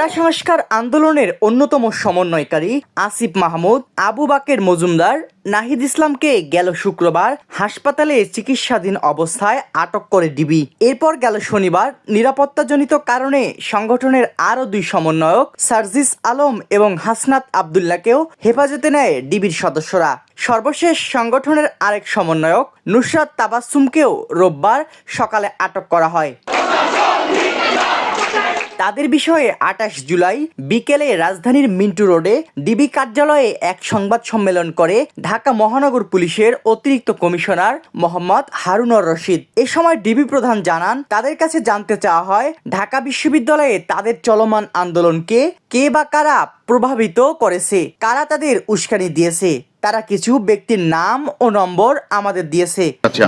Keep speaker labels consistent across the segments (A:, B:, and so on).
A: কোটা সংস্কার আন্দোলনের অন্যতম সমন্বয়কারী আসিফ মাহমুদ, আবু বাকের মজুমদার, নাহিদ ইসলামকে গেল শুক্রবার হাসপাতালে চিকিৎসাধীন অবস্থায় আটক করে ডিবি। এরপর গেল শনিবার নিরাপত্তাজনিত কারণে সংগঠনের আরও দুই সমন্বয়ক, সার্জিস আলম এবং হাসনাত আবদুল্লাহকেও হেফাজতে নেয় ডিবির সদস্যরা। সর্বশেষ সংগঠনের আরেক সমন্বয়ক, নুসরাত তাবাসুমকেও রোববার সকালে আটক করা হয়। তাদের বিষয়ে আঠাশ জুলাই বিকেলে রাজধানীর মিন্টু রোডে ডিবি কার্যালয়ে এক সংবাদ সম্মেলন করে ঢাকা মহানগর পুলিশের অতিরিক্ত কমিশনার মোহাম্মদ হারুনর রশিদ। এ সময় ডিবি প্রধান জানান, তাদের কাছে জানতে চাওয়া হয়, ঢাকা বিশ্ববিদ্যালয়ে তাদের চলমান আন্দোলনকে কে বা কারা প্রভাবিত করেছে, কারা তাদের উস্কানি দিয়েছে, তারা কিছু ব্যক্তির নাম ও নম্বর আমাদের দিয়েছে।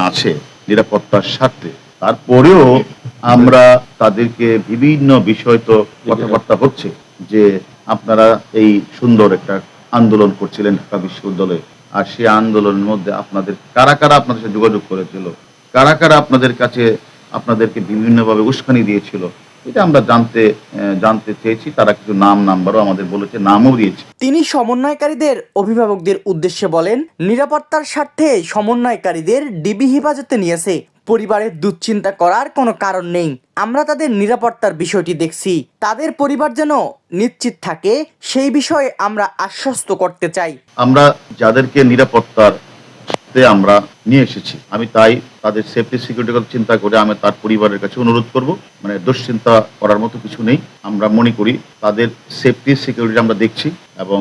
B: আছে নিরাপত্তার স্বার্থে। তারপরেও আমরা তাদেরকে বিভিন্ন বিষয় তো কথাবার্তা হচ্ছে যে আপনারা এই সুন্দর একটা আন্দোলন করছিলেন ঢাকা বিশ্ববিদ্যালয়ে। আর সেই আন্দোলনের মধ্যে আপনাদের কারা কারা আপনাদের সাথে যোগাযোগ করেছিল? কারা কারা আপনাদের কাছে আপনাদেরকে বিভিন্নভাবে উস্কানি দিয়েছিল? এটা আমরা জানতে জানতে চেয়েছি। তারা কিছু নাম নাম্বারও আমাদের বলেছে, নামও দিয়েছে।
A: তিনি সমন্বয়কারীদের অভিভাবকদের উদ্দেশ্যে বলেন, নিরাপত্তার স্বার্থে সমন্বয়কারীদের ডিবি হেফাজতে নিয়েছে। পরিবারের দুশ্চিন্তা করার কোনো কারণ নেই। আমরা তাদের নিরাপত্তার বিষয়টি দেখছি। তাদের পরিবার যেন নিশ্চিত থাকে, সেই বিষয়ে আমরা আশ্বস্ত করতে চাই।
B: আমরা যাদেরকে নিরাপত্তার আমরা নিয়ে এসেছি, আমি তাই তাদের সেফটি সিকিউরিটি কথা চিন্তা করে আমি তার পরিবারের কাছে অনুরোধ করব। মানে দুশ্চিন্তা করার মতো কিছু নেই। আমরা মনে করি তাদের সেফটি সিকিউরিটি আমরা দেখছি এবং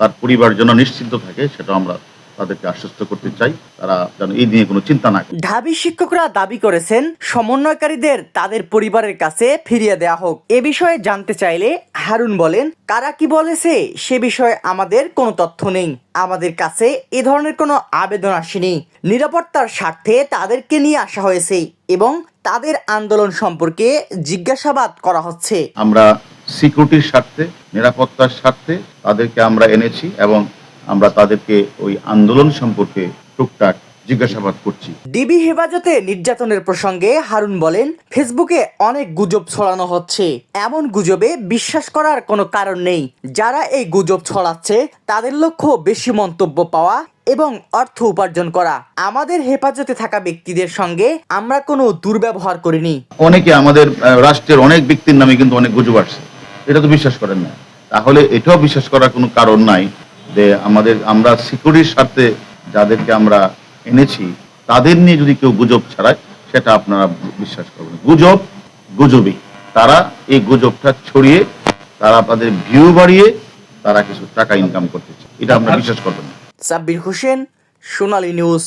B: তার পরিবার যেন নিশ্চিন্ত থাকে, সেটা আমরা তাদেরকে আশ্বস্ত করতে চাই তারা যেন এই নিয়ে কোনো চিন্তা না করে।
A: ঢাবি শিক্ষকরা দাবি করেছেন সমন্বয়কারীদের তাদের পরিবারের কাছে ফিরিয়ে দেওয়া হোক। এ বিষয়ে জানতে চাইলে হারুন বলেন কারা কি বলেছে সে বিষয়ে আমাদের কোনো তথ্য নেই। আমাদের কাছে এ ধরনের কোনো আবেদন আসেনি। নিরাপত্তার স্বার্থে তাদেরকে নিয়ে আসা হয়েছে এবং তাদের আন্দোলন সম্পর্কে জিজ্ঞাসাবাদ করা হচ্ছে।
B: আমরা সিকিউরিটির স্বার্থে নিরাপত্তার স্বার্থে তাদেরকে আমরা এনেছি এবং আমরা তাদেরকে ওই আন্দোলন সম্পর্কে টুকটাক জিজ্ঞাসাবাদ করছি।
A: ডিবি হেফাজতে নির্যাতনের প্রসঙ্গে হারুন বলেন ফেসবুকে অনেক গুজব ছড়ানো হচ্ছে। এমন গুজবে বিশ্বাস করার কোনো কারণ নেই। যারা এই গুজব ছড়াচ্ছে তাদের লক্ষ্য বেশি মন্তব্য পাওয়া এবং অর্থ উপার্জন করা। আমাদের হেফাজতে থাকা ব্যক্তিদের সঙ্গে আমরা কোনো দুর্ব্যবহার করিনি।
B: অনেকে আমাদের রাষ্ট্রের অনেক ব্যক্তির নামে কিন্তু অনেক গুজব আসছে। এটা তো বিশ্বাস করেন না। তাহলে এটাও বিশ্বাস করার কোনো কারণ নাই। যে আমাদের আমরা সিকিউরিটির স্বার্থে যাদেরকে আমরা এনেছি তাদের নিয়ে যদি কেউ গুজব ছাড়ায় সেটা আপনারা বিশ্বাস করবেন গুজব গুজবই। তারা এই গুজবটা ছড়িয়ে তারা তাদের ভিউ বাড়িয়ে তারা কিছু টাকা ইনকাম করতেছে এটা আমরা বিশ্বাস করবেন
A: সাব্বির হোসেন সোনালী নিউজ